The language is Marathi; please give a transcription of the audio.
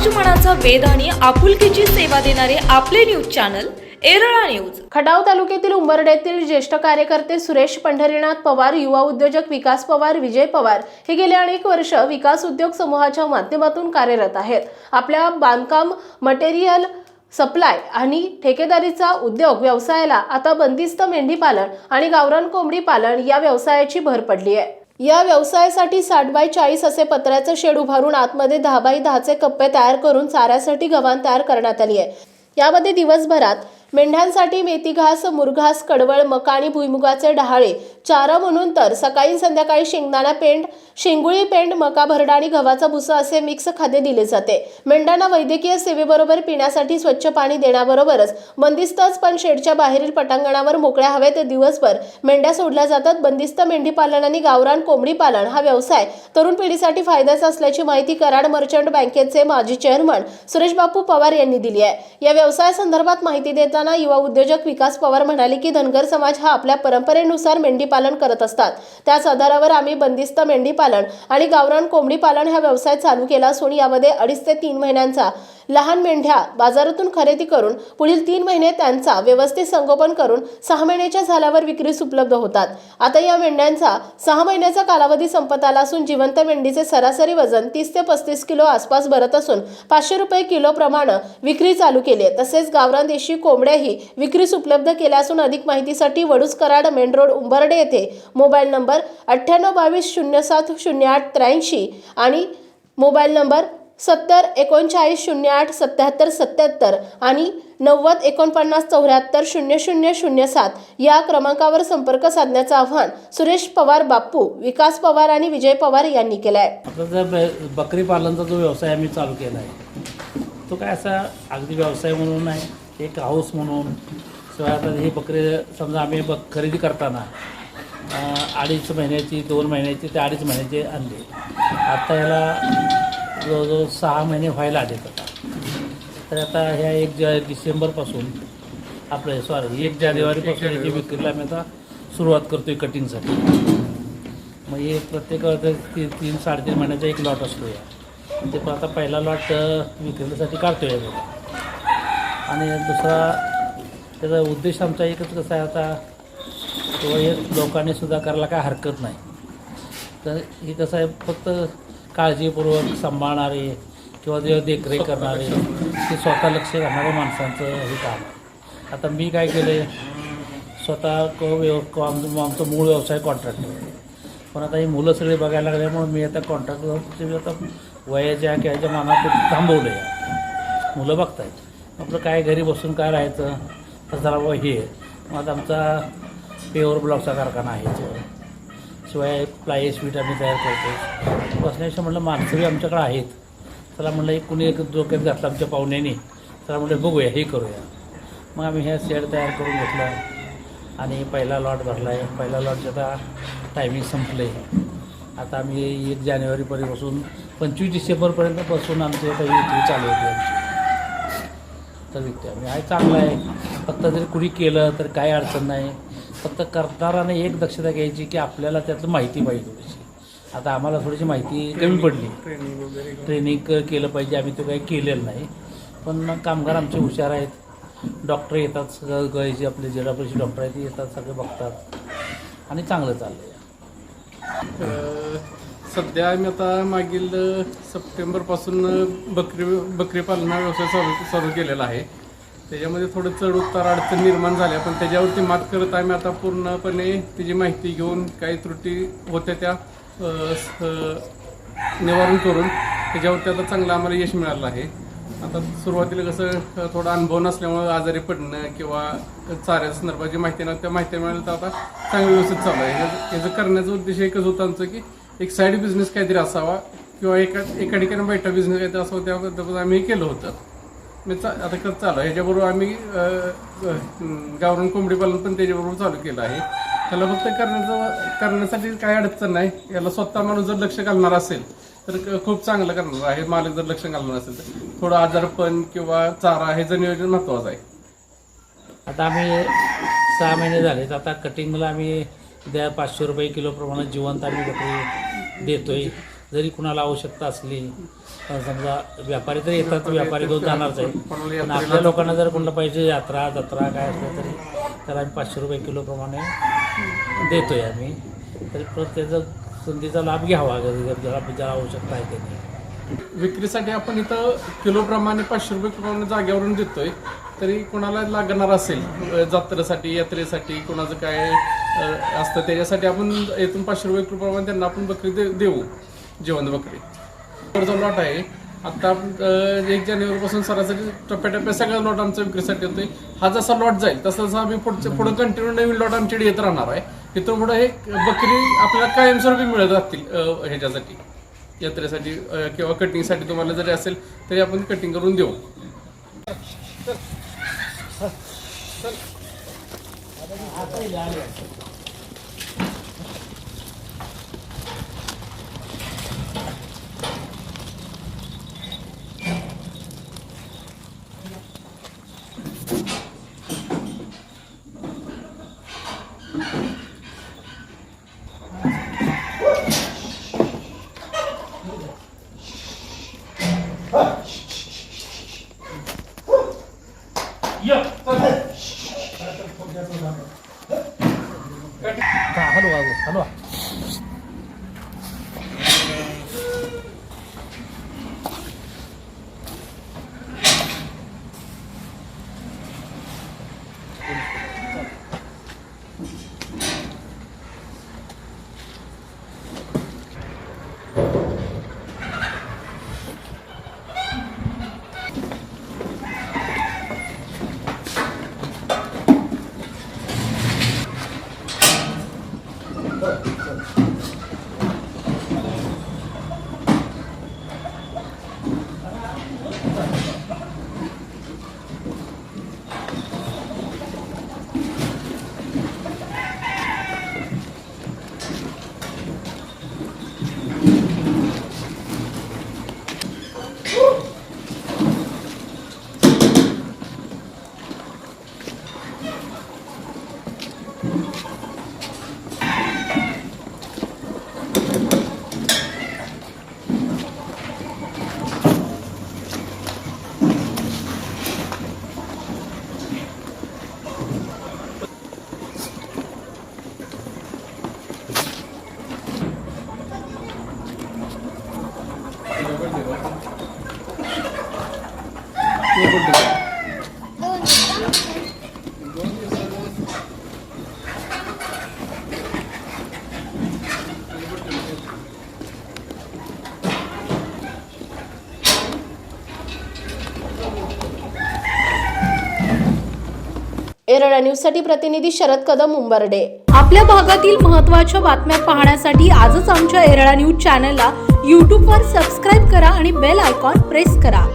समाज मनाचा वेध आणि आपुलकीची सेवा देणारे आपले news channel Erala news. Khadav तालुक्यातील उंबरड्यातील ज्येष्ठ कार्यकर्ते सुरेश पंढरीनाथ पवार युवा उद्योजक विकास पवार विजय पवार हे गेले अनेक वर्ष विकास उद्योग समूहाच्या माध्यमातून कार्यरत आहेत. आपल्या बांधकाम मटेरियल सप्लाय आणि ठेकेदारीचा उद्योग व्यवसायाला आता बंदिस्त मेंढी पालन आणि गावरान कोंबडी पालन या व्यवसायाची भर पडली आहे. या व्यवसायासाठी साठ बाय चाळीस असे पत्र्याचं शेड उभारून आतमध्ये दहा बाय दहाचे कप्पे तयार करून चाऱ्यासाठी गव्हाण तयार करण्यात आली आहे. यामध्ये दिवसभरात मेंढ्यांसाठी मेथी घास मुरघास कडवळ मका आणि भुईमुगाचे डहाळे चारा म्हणून तर सकाळी संध्याकाळी शेंगदाणा पेंड शेंगुळी पेंड मका भरडा आणि गव्हाचा भुसा असे मिक्स खाद्य दिले जाते. मेंढ्यांना वैद्यकीय सेवेबरोबर पिण्यासाठी स्वच्छ पाणी देण्याबरोबरच बंदिस्तच पण शेडच्या बाहेरील पटांगणावर मोकळ्या हवेत दिवसभर मेंढ्या सोडल्या जातात. बंदिस्त मेंढी पालन आणि गावरान कोंबडी पालन हा व्यवसाय तरुण पिढीसाठी फायद्याचा असल्याची माहिती कराड मर्चंट बँकेचे माजी चेअरमन सुरेश बापू पवार यांनी दिली आहे. या व्यवसायासंदर्भात माहिती देताना युवा उद्योजक विकास पवार म्हणाले की धनगर समाज हा आपल्या परंपरेनुसार मेंढी पालन करत असतात. त्याच आधारावर आम्ही बंदिस्त मेंढीपालन आणि गावरान कोंबडी पालन हा व्यवसाय चालू केला असून यामध्ये अडीच ते तीन महिन्यांचा लहान मेंढ्या बाजारातून खरेदी करून पुढील तीन महिने त्यांचा व्यवस्थित संगोपन करून सहा महिन्याच्या झाल्यावर विक्रीस उपलब्ध होतात. आता या मेंढ्यांचा सहा महिन्याचा कालावधी संपत आला असून जिवंत मेंढीचे सरासरी वजन तीस ते पस्तीस किलो आसपास भरत असून पाचशे रुपये किलो प्रमाण विक्री चालू केली आहे. तसेच गावरान देशी कोंबड्याही विक्रीस उपलब्ध केल्या असून अधिक माहितीसाठी वडूस कराड मेन रोड उंबर्डे येथे मोबाईल नंबर अठ्ठ्याण्णव बावीस शून्य सात शून्य आठ त्र्याऐंशी आणि मोबाईल नंबर सत्तर एकोणचाळीस शून्य आठ सत्याहत्तर सत्याहत्तर आणि नव्वद एकोणपन्नास चौऱ्याहत्तर शून्य शून्य शून्य सात या क्रमांकावर संपर्क साधण्याचं आव्हान सुरेश पवार बाप्पू विकास पवार आणि विजय पवार यांनी केलं आहे आता जर ब- बकरी पालनचा जो व्यवसाय आम्ही चालू केला आहे तो काय असा अगदी व्यवसाय म्हणून नाही एक हाऊस म्हणून शिवाय आता ही बकरी समजा आम्ही बक खरेदी करताना अं, अडीच महिन्याची दोन महिन्याची ते अडीच महिन्याची आणली. आता याला जवळजवळ सहा महिने व्हायला आले आता. तर आता ह्या एक ज डिसेंबरपासून आपलं सॉरी एक जानेवारीपासून याची विक्रीला आम्ही आता सुरुवात करतो आहे कटिंगसाठी. मग हे प्रत्येक आता ती तीन साडेतीन महिन्याचा एक लॉट असतो या. ते पण आता पहिला लॉट विक्रीसाठी काढतो आहे आणि दुसरा त्याचा उद्देश आमचा एकच कसा आहे आता किंवा हे लोकांनी सुद्धा करायला काय हरकत नाही. तर हे कसं आहे फक्त काळजीपूर्वक सांभाळणारे किंवा जे देखरेख करणारे ते स्वतः लक्ष घालणाऱ्या माणसांचं हे काम आहे. आता मी काय केलं स्वतः क व्यव आमचं आमचं मूळ व्यवसाय कॉन्ट्रॅक्टर पण आता ही मुलं सगळी बघायला लागल्यामुळे मी आता कॉन्ट्रॅक्टर आता वयाच्या किंवा मानात थांबवलं आहे मुलं बघतायत. आपलं काय घरी बसून काय राहायचं? तर जरा बाबा हे. आहे. मग आता आमचा पेवर ब्लॉकचा कारखाना आहे. शिवाय प्लाय स्वीट आम्ही तयार करतो बसण्यापेक्षा म्हटलं माणसंही आमच्याकडे आहेत. त्याला म्हणलं एक कुणी एक डोक्यात घातलं आमच्या पाहुण्याने. त्याला म्हटलं बघूया हे करूया. मग आम्ही ह्या शेड तयार करून घेतला. आणि पहिला लॉट भरला आहे पहिला लॉटचं आता टायमिंग संपलं आहे आता आम्ही एक जानेवारीपर्यंतपासून पंचवीस डिसेंबरपर्यंत बसून आमचे काही विक्री चालू होती आमची. तर विकते आम्ही. आहे चांगलं आहे. फक्त जरी कुणी केलं तर काय अडचण नाही. फक्त करणाराने एक दक्षता घ्यायची की आपल्याला त्यातलं माहिती पाहिजे थोडीशी. आता आम्हाला थोडीशी माहिती कमी पडली. ट्रेनिंग केलं पाहिजे आम्ही तो काही केलेलं नाही. पण कामगार आमचे हुशार आहेत. डॉक्टर येतात सगळं गळीचे आपले जिल्हापरिषद डॉक्टर आहेत ते येतात सगळे बघतात. आणि चांगलं चाललं आहे सध्या आम्ही आता मागील सप्टेंबरपासून बकरी बकरी पालना व्यवसाय चालू चालू केलेला आहे. त्याच्यामध्ये थोडं चढ उतार अडचण निर्माण झाल्या पण त्याच्यावरती मात करत आम्ही आता पूर्णपणे त्याची माहिती घेऊन काही त्रुटी होत्या त्या निवारण करून त्याच्यावरती आता चांगलं आम्हाला यश मिळालं आहे. आता सुरुवातीला कसं थोडा अनुभव नसल्यामुळं आजारी पडणं किंवा चाऱ्या संदर्भाची माहिती नव्हती त्या माहिती मिळाली तर आता चांगलं व्यवस्थित चालू आहे. याचं करण्याचा उद्देश एकच होता आमचं की एक साईड बिझनेस काहीतरी असावा किंवा एका एका ठिकाणी बैठा बिझनेस काहीतरी असावा त्याबद्दल आम्ही केलं होतं. मी चा आता कसं चालू आहे? ह्याच्याबरोबर आम्ही अ, गावरान कोंबडी पालन पण त्याच्याबरोबर चालू केलं आहे. त्याला फक्त करण्याचं करण्यासाठी काही अडचण नाही. याला स्वतः माणूस जर लक्ष घालणार असेल तर खूप चांगलं करणार आहे. मालक जर लक्ष घालणार असेल तर थोडं आजारपण किंवा चारा हे जर नियोजन महत्वाचं आहे. आता आम्ही सहा महिने झाले आता कटिंगला आम्ही द्या पाचशे रुपये किलो प्रमाणात जिवंत आम्ही बकरी देतोय. जरी कुणाला आवश्यकता असली समजा व्यापारी तर येतात व्यापारी घेऊन जाणारच आहे. पण आपल्या लोकांना जर कोणाला पाहिजे यात्रा जत्रा काय असलं तरी त्याला आम्ही पाचशे रुपये किलोप्रमाणे देतो आहे आम्ही. तरी परत त्याचा संधीचा लाभ घ्यावा जर ज्याला ज्याला आवश्यकता आहे त्याने. विक्रीसाठी आपण इथं किलोप्रमाणे पाचशे रुपये प्रमाणे जागेवरून देतोय. तरी कोणाला लागणार असेल जत्रेसाठी यात्रेसाठी कोणाचं काय असतं त्याच्यासाठी आपण इथून पाचशे रुपये प्रमाणे त्यांना आपण बकरी दे देऊ. जिवंत बकरी. जो लॉट आहे. आता एक जानेवारीपासून सरासरी टप्प्याटप्प्या सगळ्या लॉट आमचा विक्रीसाठी होतोय हा जसा लॉट जाईल तसा जसा आम्ही पुढच्या पुढे कंटिन्यू नवीन लॉट आमच्याकडे येत राहणार आहे. तिथून पुढे हे बकरी आपल्याला कायमस्वरूपी मिळत राहतील ह्याच्यासाठी यात्रेसाठी किंवा कटिंगसाठी तुम्हाला जरी असेल तरी आपण कटिंग करून देऊ. हलवा एरळा न्यूजसाठी प्रतिनिधी शरद कदम उंबरडे. आपल्या भागातील महत्त्वाच्या बातम्या पाहण्यासाठी आजच आमच्या एरळा न्यूज चॅनलला यूट्यूबवर सबस्क्राईब करा आणि बेल आयकॉन प्रेस करा.